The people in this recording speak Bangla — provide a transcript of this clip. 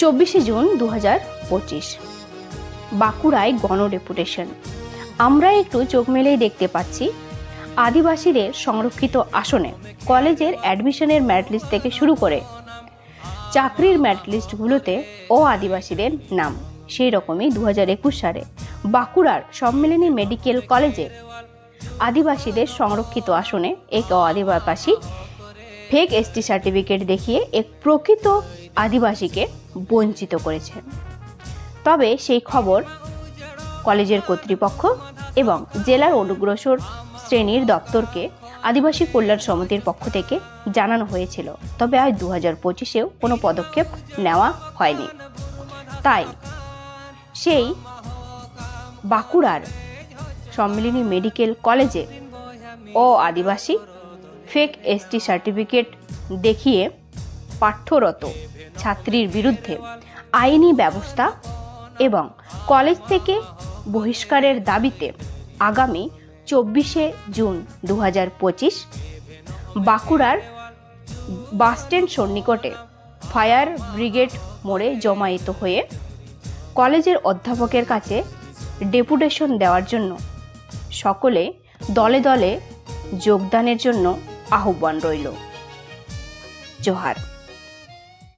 চব্বিশে জুন দু হাজার পঁচিশ। বাঁকুড়ায় গণ ডেপুটেশন। আমরা একটু চোখ মেলেই দেখতে পাচ্ছি, আদিবাসীদের সংরক্ষিত আসনে কলেজের অ্যাডমিশনের ম্যারিট লিস্ট থেকে শুরু করে চাকরির ম্যারিট লিস্টগুলোতে ও আদিবাসীদের নাম। সেই রকমই দু হাজার একুশ সালে বাঁকুড়ার সম্মিলনী মেডিকেল কলেজে আদিবাসীদের সংরক্ষিত আসনে এক অ আদিবাসী ফেক এসটি সার্টিফিকেট দেখিয়ে এক প্রকৃত আদিবাসীকে বঞ্চিত করেছেন তবে সেই খবর কলেজের কর্তৃপক্ষ এবং জেলার অনুগ্রসর শ্রেণির দপ্তরকে আদিবাসী কল্যাণ সমিতির পক্ষ থেকে জানানো হয়েছিল। তবে আজ দু হাজার পঁচিশেও কোনো পদক্ষেপ নেওয়া হয়নি। তাই সেই বাঁকুড়ার সম্মিলনী মেডিকেল কলেজে ও আদিবাসী ফেক এসটি সার্টিফিকেট দেখিয়ে পাঠ্যরত ছাত্রীর বিরুদ্ধে আইনি ব্যবস্থা এবং কলেজ থেকে বহিষ্কারের দাবিতে আগামী চব্বিশে জুন দু পঁচিশ বাঁকুড়ার বাসস্ট্যান্ড সন্নিকটে ফায়ার ব্রিগেড মোড়ে জমায়েত হয়ে কলেজের অধ্যাপকের কাছে ডেপুটেশন দেওয়ার জন্য সকলে দলে দলে যোগদানের জন্য আহ্বান রইল। জোহার।